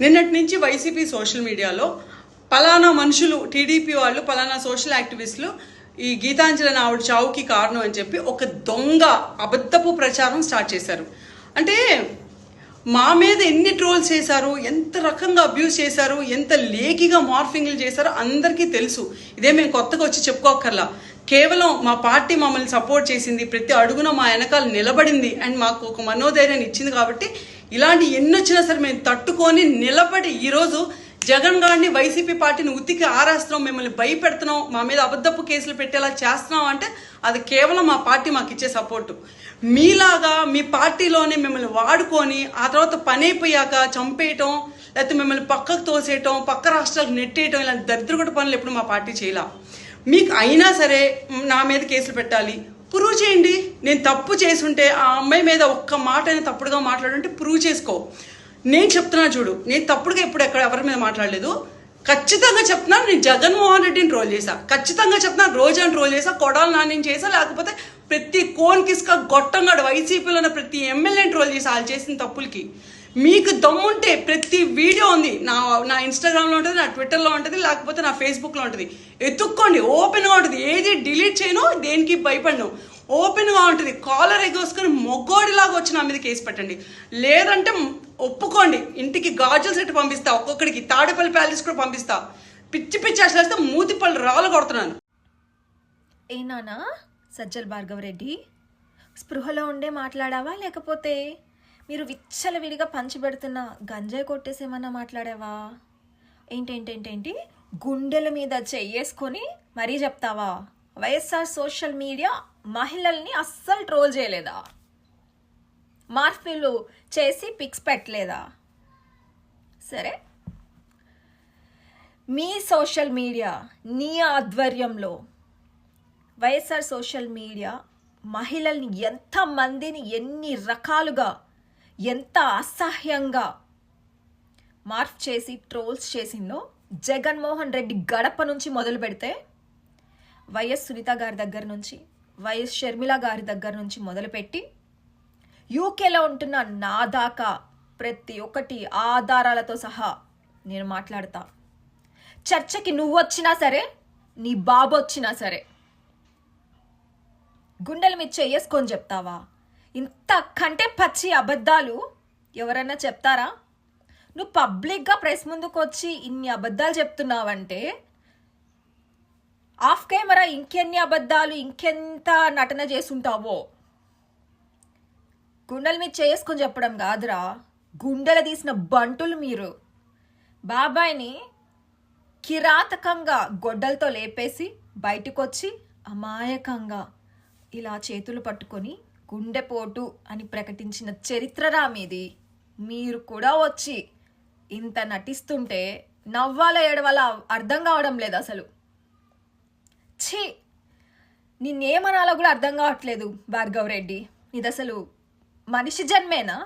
నిన్నటి నుంచి YCP social మీడియాలో పలానా మనుషులు టీడీపీ వాళ్ళు పలానా సోషల్ యాక్టివిస్టులు ఈ గీతాంజలి ఆవిడ చావుకి కారణం అని చెప్పి ఒక దొంగ అబద్ధపు ప్రచారం స్టార్ట్ చేశారు. అంటే మా మీద ఎన్ని ట్రోల్స్ చేశారు ఎంత రకంగా అబ్యూస్ చేశారు ఎంత లేకిగా మార్ఫింగ్లు చేశారో అందరికీ తెలుసు. ఇదే మేము కొత్తగా వచ్చి చెప్పుకోకర్లా కేవలం మా పార్టీ మమ్మల్ని సపోర్ట్ చేసింది ప్రతి అడుగున మా వెనకాల నిలబడింది అండ్ మాకు ఒక మనోధైర్యాన్ని ఇచ్చింది కాబట్టి ఇలాంటి ఎన్ని వచ్చినా సరే మేము తట్టుకొని నిలబడి ఈరోజు జగన్ గారిని వైసీపీ పార్టీని ఉతికి ఆరేస్తున్నాం మిమ్మల్ని భయపెడుతున్నాం మా మీద అబద్ధపు కేసులు పెట్టేలా చేస్తున్నాం అంటే అది కేవలం మా పార్టీ మాకు ఇచ్చే సపోర్టు. మీలాగా మీ పార్టీలోనే మిమ్మల్ని వాడుకొని ఆ తర్వాత పని అయిపోయాక చంపేయటం లేకపోతే మిమ్మల్ని పక్కకు తోసేయటం పక్క రాష్ట్రాలకు నెట్టేయటం ఇలాంటి దరిద్రగొట్ట పనులు ఎప్పుడు మా పార్టీ చేయలే. మీకు అయినా సరే నా మీద కేసులు పెట్టాలి ప్రూవ్ చేయండి. నేను తప్పు చేసుంటే ఆ అమ్మాయి మీద ఒక్క మాట అయినా తప్పుడుగా మాట్లాడుంటే ప్రూవ్ చేసుకో. నేను చెప్తున్నా చూడు. నేను తప్పుడుగా ఎప్పుడు ఎక్కడ ఎవరి మీద మాట్లాడలేదు. ఖచ్చితంగా చెప్తున్నాను నేను జగన్మోహన్ రెడ్డిని ట్రోల్ చేశా. ఖచ్చితంగా చెప్తున్నాను రోజాని ట్రోల్ చేశా కొడాలు నాని చేసా లేకపోతే ప్రతి కోన్ కిస్క గొట్టంగాడు వైసీపీలో ఉన్న ప్రతి ఎమ్మెల్యేని ట్రోల్ చేసా వాళ్ళు చేసిన తప్పులకి. మీకు దమ్ముంటే ప్రతి వీడియో ఉంది. నా నా ఇన్స్టాగ్రామ్లో ఉంటుంది నా ట్విట్టర్లో ఉంటుంది లేకపోతే నా ఫేస్బుక్లో ఉంటుంది. ఎత్తుక్కోండి ఓపెన్గా ఉంటుంది. ఏది డిలీట్ చేయను దేనికి భయపడను ఓపెన్గా ఉంటుంది. కాలర్ ఎగోసుకొని మొగ్గోడిలాగా వచ్చి నా మీద కేసు పెట్టండి. లేదంటే ఒప్పుకోండి. ఇంటికి గాజులు సెట్ పంపిస్తా ఒక్కొక్కడికి తాడేపల్లి ప్యాలెస్ కూడా పంపిస్తా. పిచ్చి పిచ్చి అసలు మూతిపల్లి మూతి పళ్ళు రాళ్ళు కొడుతున్నాను. ఏ నానా సజ్జల్ భార్గవరెడ్డి స్పృహలో ఉండే మాట్లాడావా లేకపోతే మీరు విచ్చలవిడిగా పంచిపెడుతున్న గంజాయి కొట్టేసేమన్నా మాట్లాడావా? ఏంటేంటేంటేంటి? గుండెల మీద చెయ్యేసుకొని మరీ చెప్తావా? వైఎస్ఆర్ సోషల్ మీడియా మహిళల్ని అస్సలు ట్రోల్ చేయలేదా? మార్ఫిలు చేసి పిక్స్ పెట్టలేదా? సరే. మీ సోషల్ మీడియా నీ ఆధ్వర్యంలో వైఎస్ఆర్ సోషల్ మీడియా మహిళల్ని ఎంతమందిని ఎన్ని రకాలుగా ఎంత అసహ్యంగా మార్ఫ్ చేసి ట్రోల్స్ చేసిందో జగన్మోహన్ రెడ్డి గడప నుంచి మొదలు పెడితే వైఎస్ సునీత గారి దగ్గర నుంచి వైఎస్ షర్మిల గారి దగ్గర నుంచి మొదలుపెట్టి యూకేలో ఉంటున్న నా దాకా ప్రతి ఒక్కటి ఆధారాలతో సహా నేను మాట్లాడతా. చర్చకి నువ్వు వచ్చినా సరే నీ బాబు వచ్చినా సరే గుండెల మీద చెయ్యేసుకొని చెప్తావా? ఇంత కంటే పచ్చి అబద్ధాలు ఎవరన్నా చెప్తారా? నువ్వు పబ్లిక్గా ప్రెస్ ముందుకు వచ్చి ఇన్ని అబద్ధాలు చెప్తున్నావంటే ఆఫ్ కెమెరా ఇంకెన్ని అబద్ధాలు ఇంకెంత నటన చేసుంటావో? గుండెల మీద చేసుకొని చెప్పడం కాదురా. గుండెలు తీసిన బంటులు మీరు. బాబాయ్ని కిరాతకంగా గొడ్డలతో లేపేసి బయటకొచ్చి అమాయకంగా ఇలా చేతులు పట్టుకొని గుండెపోటు అని ప్రకటించిన చరిత్రరా మీది. మీరు కూడా వచ్చి ఇంత నటిస్తుంటే నవ్వాల ఏడవాల అర్థం కావడం లేదు అసలు. ఛీ! నిన్నేమనాలో కూడా అర్థం కావట్లేదు భార్గవ్ రెడ్డి. ఇది అసలు మనిషి జన్మేనా?